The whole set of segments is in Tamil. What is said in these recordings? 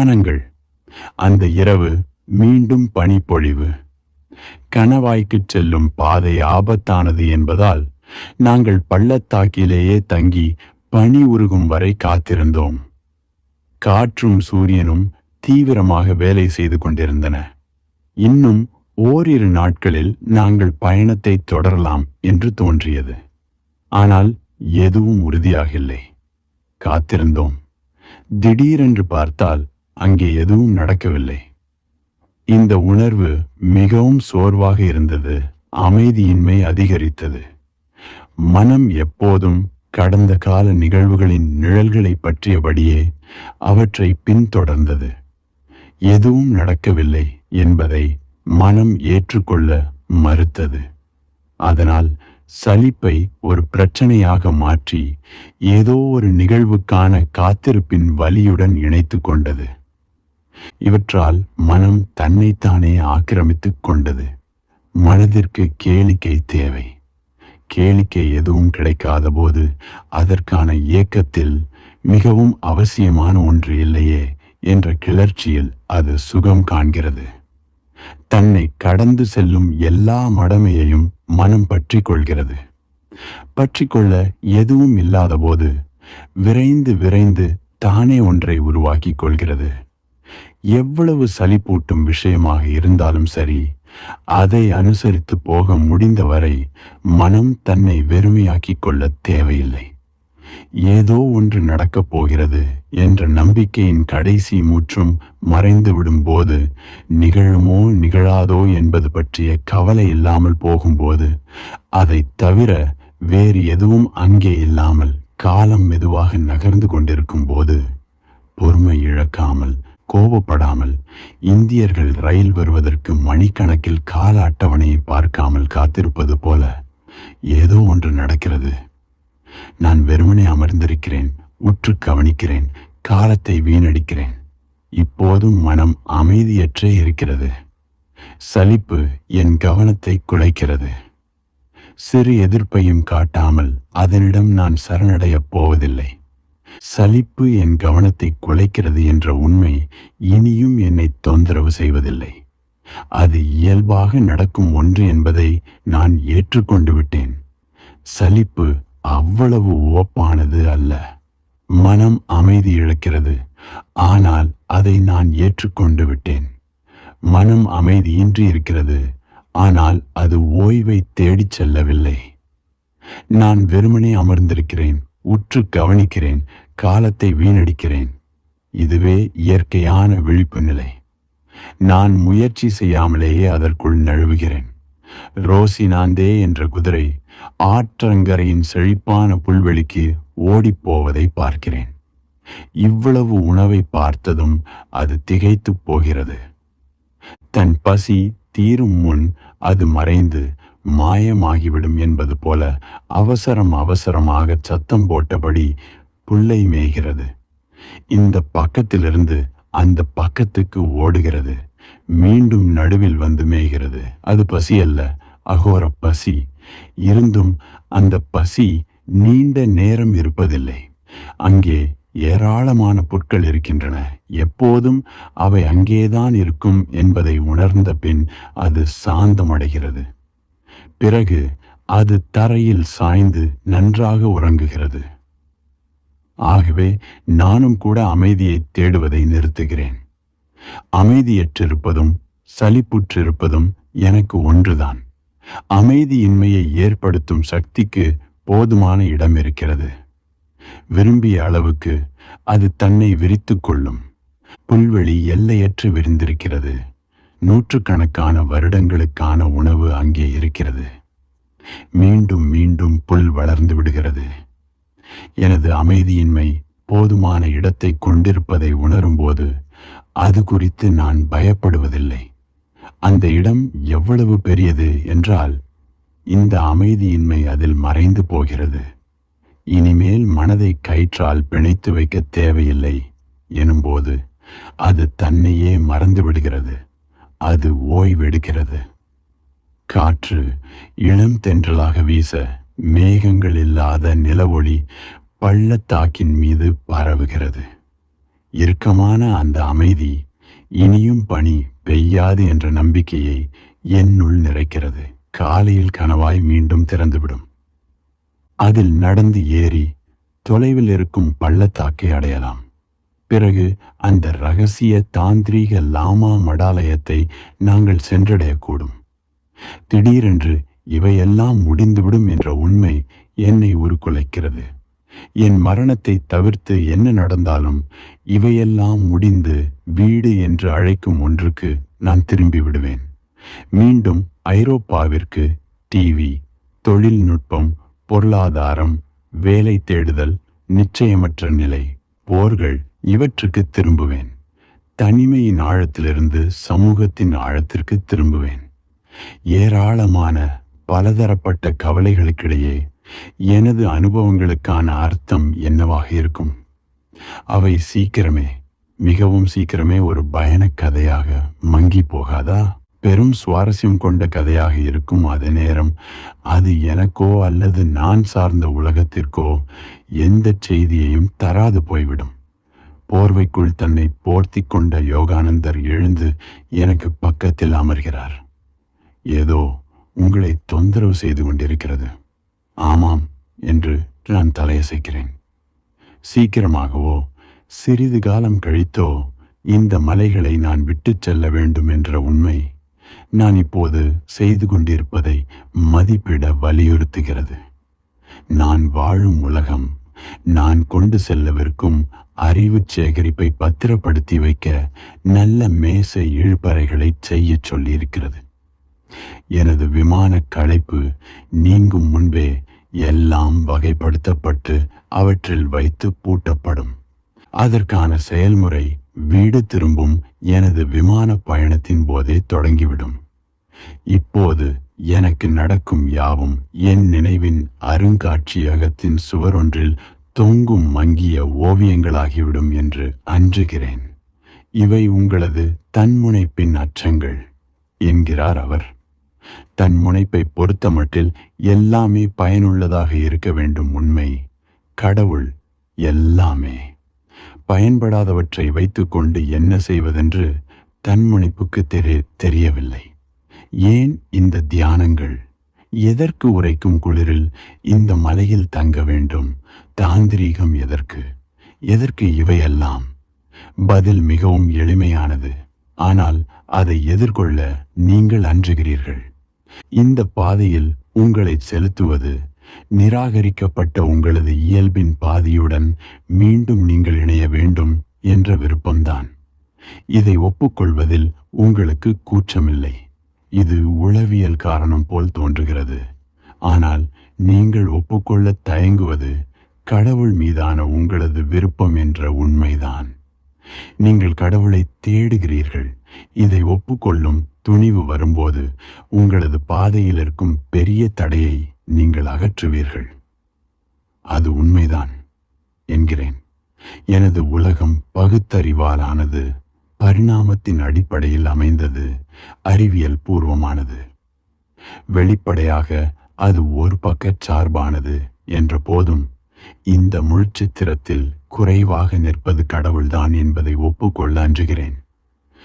வானங்கள். அந்த இரவு மீண்டும் பனிப்பொழிவு. கணவாய்க்குச் செல்லும் பாதை ஆபத்தானது என்பதால் நாங்கள் பள்ளத்தாக்கிலேயே தங்கி பனி உருகும் வரை காத்திருந்தோம். காற்றும் சூரியனும் தீவிரமாக வேலை செய்து கொண்டிருந்தன. இன்னும் ஓரிரு நாட்களில் நாங்கள் பயணத்தை தொடரலாம் என்று தோன்றியது. ஆனால் எதுவும் உறுதியாகில்லை காத்திருந்தோம். திடீரென்று பார்த்தால் அங்கே எதுவும் நடக்கவில்லை. இந்த உணர்வு மிகவும் சோர்வாக இருந்தது. அமைதியின்மை அதிகரித்தது. மனம் எப்போதும் கடந்த கால நிகழ்வுகளின் நிழல்களை பற்றியபடியே அவற்றை பின்தொடர்ந்தது. எதுவும் நடக்கவில்லை என்பதை மனம் ஏற்றுக்கொள்ள மறுத்தது. அதனால் சலிப்பை ஒரு பிரச்சனையாக மாற்றி ஏதோ ஒரு நிகழ்வுக்கான காத்திருப்பின் வலியுடன் இணைத்து கொண்டது. இவற்றால் மனம் தன்னைத்தானே ஆக்கிரமித்துக் கொண்டது. மனதிற்கு கேளிக்கை தேவை. கேளிக்கை எதுவும் கிடைக்காத போது அதற்கான இயக்கத்தில் மிகவும் அவசியமான ஒன்று இல்லையே என்ற கிளர்ச்சியில் அது சுகம் காண்கிறது. தன்னை கடந்து செல்லும் எல்லா மடமையையும் மனம் பற்றி கொள்கிறது. பற்றி கொள்ள எதுவும் இல்லாத போது விரைந்து விரைந்து தானே ஒன்றை உருவாக்கிக் கொள்கிறது. எவ்வளவு சலிப்பூட்டும் விஷயமாக இருந்தாலும் சரி அதை அனுசரித்து போக முடிந்தவரை மனம் தன்னை வெறுமையாக்கிக் கொள்ள தேவையில்லை. ஏதோ ஒன்று நடக்கப் போகிறது என்ற நம்பிக்கையின் கடைசி மூற்றும் மறைந்து விடும்போது நிகழுமோ நிகழாதோ என்பது பற்றிய கவலை இல்லாமல் போகும்போது அதை தவிர வேறு எதுவும் அங்கே இல்லாமல் காலம் மெதுவாக நகர்ந்து கொண்டிருக்கும் போது பொறுமை இழக்காமல் கோபப்படாமல் இந்தியர்கள் ரயில் வருவதற்கு மணிக்கணக்கில் கால அட்டவணையை பார்க்காமல் காத்திருப்பது போல ஏதோ ஒன்று நடக்கிறது. நான் வெறுமனே அமர்ந்திருக்கிறேன் உற்று கவனிக்கிறேன் காலத்தை வீணடிக்கிறேன். இப்போதும் மனம் அமைதியற்றே இருக்கிறது. சலிப்பு என் கவனத்தை குலைக்கிறது. சிறு எதிர்ப்பையும் காட்டாமல் அதனிடம் நான் சரணடையப் போவதில்லை. சலிப்பு என் கவனத்தை குலைக்கிறது என்ற உண்மை இனியும் என்னை தொந்தரவு செய்வதில்லை. அது இயல்பாக நடக்கும் ஒன்று என்பதை நான் ஏற்றுக்கொண்டு விட்டேன். சலிப்பு அவ்வளவு உவப்பானது அல்ல. மனம் அமைதி இழக்கிறது. ஆனால் அதை நான் ஏற்றுக்கொண்டு விட்டேன். மனம் அமைதியின்றி இருக்கிறது. ஆனால் அது ஓய்வை தேடிச் செல்லவில்லை. நான் வெறுமனே அமர்ந்திருக்கிறேன். உற்று கவனிக்கிறேன் காலத்தை வீணடிக்கிறேன். இதுவே இயற்கையான விழிப்பு நிலை. நான் முயற்சி செய்யாமலேயே அதற்குள் நழுவுகிறேன். ரோசினாந்தே என்ற குதிரை ஆற்றங்கரையின் செழிப்பான புல்வெளிக்கு ஓடிப்போவதை பார்க்கிறேன். இவ்வளவு உணவை பார்த்ததும் அது திகைத்துப் போகிறது. தன் பசி தீரும் முன் அது மறைந்து மாயமாகிவிடும் என்பது போல அவசரம் அவசரமாக சத்தம் போட்டபடி புல்லை மேய்கிறது. இந்த பக்கத்திலிருந்து அந்த பக்கத்துக்கு ஓடுகிறது. மீண்டும் நடுவில் வந்து மேய்கிறது. அது பசி அல்ல. அகோர பசி. இருந்தும் அந்த பசி நீண்ட நேரம் இருப்பதில்லை. அங்கே ஏராளமான புற்கள் இருக்கின்றன. எப்போதும் அவை அங்கேதான் இருக்கும் என்பதை உணர்ந்த பின் அது சாந்தமடைகிறது. பிறகு அது தரையில் சாய்ந்து நன்றாக உறங்குகிறது. ஆகவே நானும் கூட அமைதியை தேடுவதை நிறுத்துகிறேன். அமைதியற்றிருப்பதும் சலிப்புற்றிருப்பதும் எனக்கு ஒன்றுதான். அமைதியின்மையை ஏற்படுத்தும் சக்திக்கு போதுமான இடம் இருக்கிறது. விரும்பிய அளவுக்கு அது தன்னை விரித்து கொள்ளும். புல்வெளி எல்லையற்று விரிந்திருக்கிறது. நூற்றுக்கணக்கான வருடங்களுக்கான உணவு அங்கே இருக்கிறது. மீண்டும் மீண்டும் புல் வளர்ந்து விடுகிறது. எனது அமைதியின்மை போதுமான இடத்தை கொண்டிருப்பதை உணரும்போது அது குறித்து நான் பயப்படுவதில்லை. அந்த இடம் எவ்வளவு பெரியது என்றால் இந்த அமைதியின்மை அதில் மறைந்து போகிறது. இனிமேல் மனதை கயிற்றால் பிணைத்து வைக்க தேவையில்லை. எனும்போது அது தன்னையே மறந்து விடுகிறது. அது ஓய்வெடுக்கிறது. காற்று இளம் தென்றலாக வீச மேகங்கள் இல்லாத நிலவொளி பள்ளத்தாக்கின் மீது பரவுகிறது. இறுக்கமான அந்த அமைதி இனியும் பனி பெய்யாது என்ற நம்பிக்கையை என்னுள் நிறைக்கிறது. காலையில் கனவாய் மீண்டும் திறந்துவிடும். அதில் நடந்து ஏறி தொலைவில் இருக்கும் பள்ளத்தாக்கை அடையலாம். பிறகு அந்த ரகசிய தாந்திரீக லாமா மடாலயத்தை நாங்கள் சென்றடையக்கூடும். திடீரென்று இவையெல்லாம் முடிந்துவிடும் என்ற உண்மை என்னை உருக்குலைக்கிறது. என் மரணத்தை தவிர்த்து என்ன நடந்தாலும் இவையெல்லாம் முடிந்து வீடு என்று அழைக்கும் ஒன்றுக்கு நான் திரும்பி விடுவேன் மீண்டும் ஐரோப்பாவிற்கு டிவி தொழில்நுட்பம் பொருளாதாரம் வேலை தேடுதல் நிச்சயமற்ற நிலை போர்கள் இவற்றுக்கு திரும்புவேன். தனிமையின் ஆழத்திலிருந்து சமூகத்தின் ஆழத்திற்கு திரும்புவேன். ஏராளமான பலதரப்பட்ட கவலைகளுக்கிடையே எனது அனுபவங்களுக்கான அர்த்தம் என்னவாக இருக்கும்? அவை சீக்கிரமே மிகவும் சீக்கிரமே ஒரு பயண கதையாக மங்கி போகாதா? பெரும் சுவாரஸ்யம் கொண்ட கதையாக இருக்கும் அதே நேரம் அது எனக்கோ அல்லது நான் சார்ந்த உலகத்திற்கோ எந்த செய்தியையும் தராது போய்விடும். போர்வைக்குள் தன்னை போர்த்தி கொண்ட யோகானந்தர் எழுந்து எனக்கு பக்கத்தில் அமர்கிறார். ஏதோ உங்களை தொந்தரவு செய்து கொண்டிருக்கிறது. ஆமாம் என்று நான் தலையசைக்கிறேன். சீக்கிரமாகவோ சிறிது காலம் கழித்தோ இந்த மலைகளை நான் விட்டுச் செல்ல வேண்டும் என்ற உண்மை நான் இப்போது செய்து கொண்டிருப்பதை மதிப்பிட வலியுறுத்துகிறது. நான் வாழும் உலகம் நான் கொண்டு செல்லவிருக்கும் அறிவு சேகரிப்பை பத்திரப்படுத்தி வைக்க நல்ல மேசை இழுப்பறைகளை செய்ய சொல்லியிருக்கிறது. எனது விமான களைப்பு நீங்கும் முன்பே எல்லாம் வகைப்படுத்தப்பட்டு அவற்றில் வைத்து பூட்டப்படும். அதற்கான செயல்முறை வீடு திரும்பும் எனது விமான பயணத்தின் போதே தொடங்கிவிடும். இப்போது எனக்கு நடக்கும் யாவும் என் நினைவின் அருங்காட்சியகத்தின் சுவரொன்றில் தொங்கும் மங்கிய ஓவியங்களாகிவிடும் என்று அஞ்சுகிறேன். இவை உங்களது தன்முனைப்பின் அச்சங்கள் என்கிறார் அவர். தன் முனைப்பை பொறுத்தமட்டில் எல்லாமே பயனுள்ளதாக இருக்க வேண்டும் உண்மை. கடவுள் எல்லாமே. பயன்படாதவற்றை வைத்துக்கொண்டு என்ன செய்வதென்று தன்முனைப்புக்கு தெரி தெரியவில்லை. ஏன் இந்த தியானங்கள்? எதற்கு உரைக்கும் குளிரில் இந்த மலையில் தங்க வேண்டும்? தாந்திரீகம் எதற்கு? எதற்கு இவையெல்லாம்? பதில் மிகவும் எளிமையானது. ஆனால் அதை எதிர்கொள்ள நீங்கள் அஞ்சுகிறீர்கள். இந்த பாதையில் உங்களை செலுத்துவது நிராகரிக்கப்பட்ட உங்களது இயல்பின் பாதியுடன் மீண்டும் நீங்கள் இணைய வேண்டும் என்ற விருப்பம்தான். இதை ஒப்புக்கொள்வதில் உங்களுக்கு கூச்சமில்லை. இது உளவியல் காரணம் போல் தோன்றுகிறது. ஆனால் நீங்கள் ஒப்புக்கொள்ள தயங்குவது கடவுள் மீதான உங்களது விருப்பம் என்ற உண்மைதான். நீங்கள் கடவுளை தேடுகிறீர்கள். இதை ஒப்புக்கொள்ளும் துணிவு வரும்போது உங்களது பாதையில் இருக்கும் பெரிய தடையை நீங்கள் அகற்றுவீர்கள். அது உண்மைதான் என்கிறேன். எனது உலகம் பகுத்தறிவாலானது பரிணாமத்தின் அடிப்படையில் அமைந்தது அறிவியல் பூர்வமானது. வெளிப்படையாக அது ஒரு பக்க சார்பானது என்ற போதும் இந்த முழுச்சித்திரத்தில் குறைவாக நிற்பது கடவுள்தான் என்பதை ஒப்புக்கொள்ள அஞ்சுகிறேன்.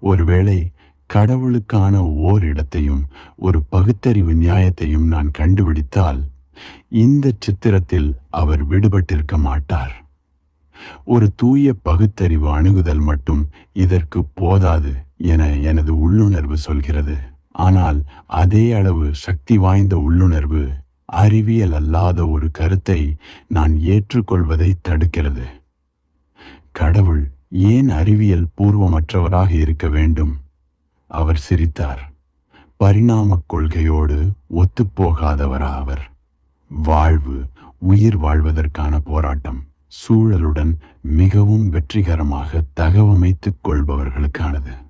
ஒருவேளை கடவுளுக்கான ஓர் இடத்தையும் ஒரு பகுத்தறிவு நியாயத்தையும் நான் கண்டுபிடித்தால் இந்த சித்திரத்தில் அவர் விடுபட்டிருக்க மாட்டார். ஒரு தூய பகுத்தறிவு அணுகுதல் மட்டும் இதற்கு போதாது என எனது உள்ளுணர்வு சொல்கிறது. ஆனால் அதே அளவு சக்தி வாய்ந்த உள்ளுணர்வு அறிவியல் அல்லாத ஒரு கருத்தை நான் ஏற்றுக்கொள்வதை தடுக்கிறது. கடவுள் ஏன் அறிவியல் பூர்வமற்றவராக இருக்க வேண்டும்? அவர் சிரித்தார். பரிணாமக் கொள்கையோடு ஒத்துப்போகாதவரா அவர்? வாழ்வு உயிர் வாழ்வதற்கான போராட்டம் சூழலுடன் மிகவும் வெற்றிகரமாக தகவமைத்துக் கொள்பவர்களுக்கானது.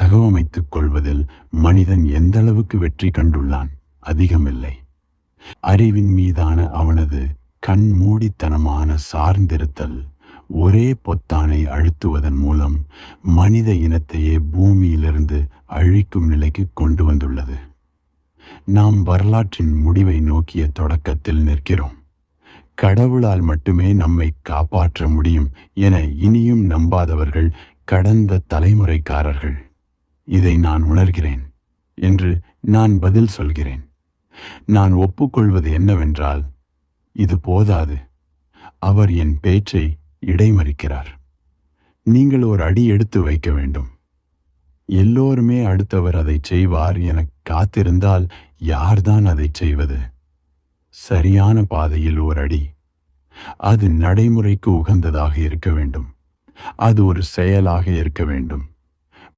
தகவமைத்துக் கொள்வதில் மனிதன் எந்தளவுக்கு வெற்றி கண்டுள்ளான்? அதிகமில்லை. அறிவின் மீதான அவனது கண்மூடித்தனமான சார்ந்திருத்தல் ஒரே பொத்தானை அழுத்துவதன் மூலம் மனித இனத்தையே பூமியிலிருந்து அழிக்கும் நிலைக்கு கொண்டு வந்துள்ளது. நாம் வரலாற்றின் முடிவை நோக்கிய தொடக்கத்தில் நிற்கிறோம். கடவுளால் மட்டுமே நம்மை காப்பாற்ற முடியும் என இனியும் நம்பாதவர்கள் கடந்த தலைமுறைக்காரர்கள். இதை நான் உணர்கிறேன் என்று நான் பதில் சொல்கிறேன். நான் ஒப்புக்கொள்வது என்னவென்றால் இது போதாது. அவர் என் பேச்சை இடைமறிக்கிறார். நீங்கள் ஒரு அடி எடுத்து வைக்க வேண்டும். எல்லோருமே அடுத்தவர் அதை செய்வார் என காத்திருந்தால் யார்தான் அதை செய்வது? சரியான பாதையில் ஒரு அடி. அது நடைமுறைக்கு உகந்ததாக இருக்க வேண்டும். அது ஒரு செயலாக இருக்க வேண்டும்.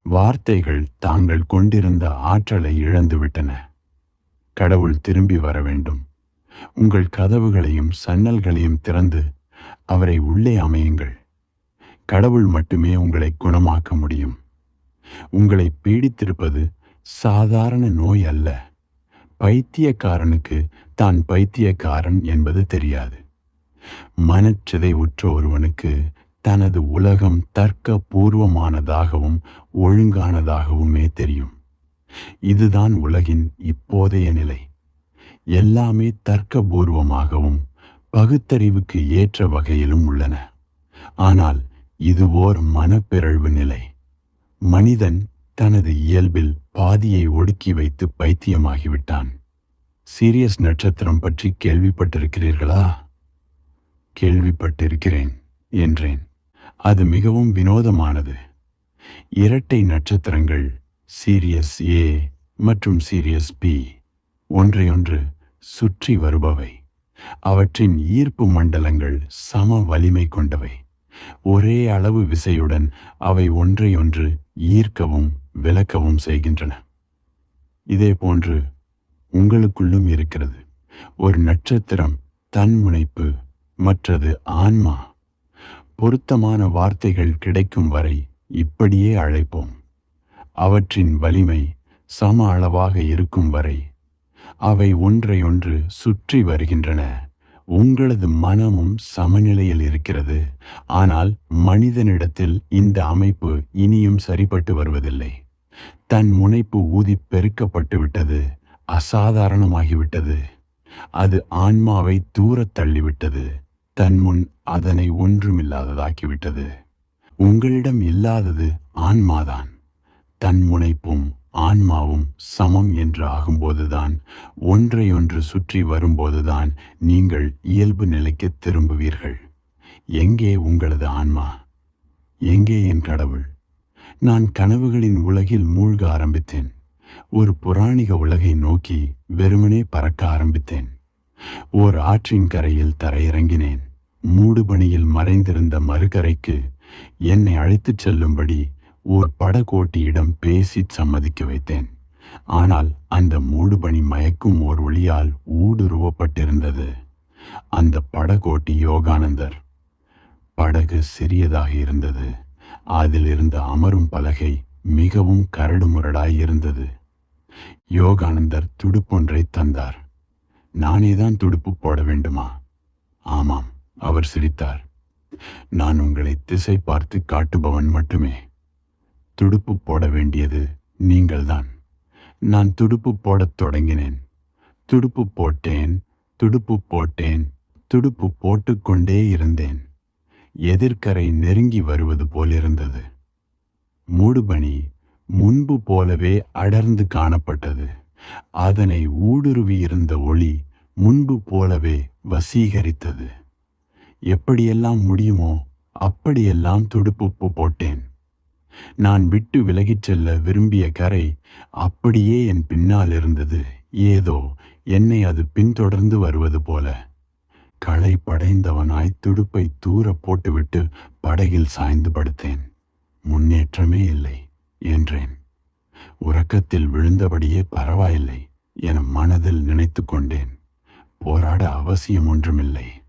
வார்த்தைகள் தாங்கள் கொண்டிருந்த ஆற்றலை இழந்துவிட்டன. கடவுள் திரும்பி வர வேண்டும். உங்கள் கதவுகளையும் சன்னல்களையும் திறந்து அவரை உள்ளே அமையுங்கள். கடவுள் மட்டுமே உங்களை குணமாக்க முடியும். உங்களை பீடித்திருப்பது சாதாரண நோய் அல்ல. பைத்தியக்காரனுக்கு தான் பைத்தியக்காரன் என்பது தெரியாது. மனச்சிதை உற்ற ஒருவனுக்கு தனது உலகம் தர்க்க பூர்வமானதாகவும் ஒழுங்கானதாகவுமே தெரியும். இதுதான் உலகின் இப்போதைய நிலை. எல்லாமே தர்க்கபூர்வமாகவும் பகுத்தறிவுக்கு ஏற்ற வகையிலும் உள்ளன. ஆனால் இது ஓர் மனப்பிறழ்வு நிலை. மனிதன் தனது இயல்பில் பாதியை ஒடுக்கி வைத்து பைத்தியமாகிவிட்டான். சீரியஸ் நட்சத்திரம் பற்றி கேள்விப்பட்டிருக்கிறீர்களா? கேள்விப்பட்டிருக்கிறேன் என்றேன். அது மிகவும் வினோதமானது. இரட்டை நட்சத்திரங்கள் சீரியஸ் ஏ மற்றும் சீரியஸ் பி ஒன்றையொன்று சுற்றி வருபவை. அவற்றின் ஈர்ப்பு மண்டலங்கள் சம வலிமை கொண்டவை. ஒரே அளவு விசையுடன் அவை ஒன்றையொன்று ஈர்க்கவும் விளக்கவும் செய்கின்றன. இதே போன்று உங்களுக்குள்ளும் இருக்கிறது. ஒரு நட்சத்திரம் தன்முனைப்பு மற்றது ஆன்மா. பொருத்தமான வார்த்தைகள் கிடைக்கும் வரை இப்படியே அழைப்போம். அவற்றின் வலிமை சம அளவாக இருக்கும் வரை அவை ஒன்றையொன்று சுற்றி வருகின்றன. உங்களது மனமும் சமநிலையில் இருக்கிறது. ஆனால் மனிதனிடத்தில் இந்த அமைப்பு இனியும் சரிபட்டு வருவதில்லை. தன் முனைப்பு ஊதி பெருக்கப்பட்டு விட்டது. அசாதாரணமாகிவிட்டது. அது ஆன்மாவை தூரத் தள்ளிவிட்டது. தன் முன் அதனை ஒன்றுமில்லாததாக்கிவிட்டது. உங்களிடம் இல்லாதது ஆன்மாதான். தன் முனைப்பும் ஆன்மாவும் சமம் என்று ஆகும்போதுதான் ஒன்றையொன்று சுற்றி வரும்போதுதான் நீங்கள் இயல்பு நிலைக்கு திரும்புவீர்கள். எங்கே உங்களது ஆன்மா? எங்கே என் கடவுள்? நான் கனவுகளின் உலகில் மூழ்க ஆரம்பித்தேன். ஒரு புராணிக உலகை நோக்கி வெறுமனே பறக்க ஆரம்பித்தேன். ஓர் ஆற்றின் கரையில் தரையிறங்கினேன். மூடுபணியில் மறைந்திருந்த மறுகரைக்கு என்னை அழைத்துச் செல்லும்படி ஓர் படகோட்டியிடம் பேசி சம்மதிக்க வைத்தேன். ஆனால் அந்த மூடுபனி மயக்கும் ஓர் ஒளியால் ஊடுருவப்பட்டிருந்தது. அந்த படகோட்டி யோகானந்தர். படகு சிறியதாக இருந்தது. அதில் இருந்த அமரும் பலகை மிகவும் கரடுமுரடாய் இருந்தது. யோகானந்தர் துடுப்பொன்றை தந்தார். நானேதான் துடுப்பு போட வேண்டுமா? ஆமாம் அவர் சிரித்தார். நான் உங்களை திசை பார்த்து காட்டுபவன் மட்டுமே. துடுப்பு போட வேண்டியது நீங்கள்தான். நான் துடுப்பு போடத் தொடங்கினேன். துடுப்பு போட்டேன் துடுப்பு போட்டேன் துடுப்பு போட்டுக்கொண்டே இருந்தேன். எதிர்க்கரை நெருங்கி வருவது போலிருந்தது. மூடுபனி முன்பு போலவே அடர்ந்து காணப்பட்டது. அதனை ஊடுருவி இருந்த ஒளி முன்பு போலவே வசீகரித்தது. எப்படியெல்லாம் முடியுமோ அப்படியெல்லாம் துடுப்பு போட்டேன். நான் விட்டு விலகிச் செல்ல விரும்பிய கரை அப்படியே என் பின்னால் இருந்தது. ஏதோ என்னை அது பின்தொடர்ந்து வருவது போல. களை படைந்தவனாய் துடுப்பை தூர போட்டுவிட்டு படகில் சாய்ந்து படுத்தேன். முன்னேற்றமே இல்லை என்றேன். உறக்கத்தில் விழுந்தபடியே பரவாயில்லை என மனதில் நினைத்து கொண்டேன். போராட அவசியம் ஒன்றுமில்லை.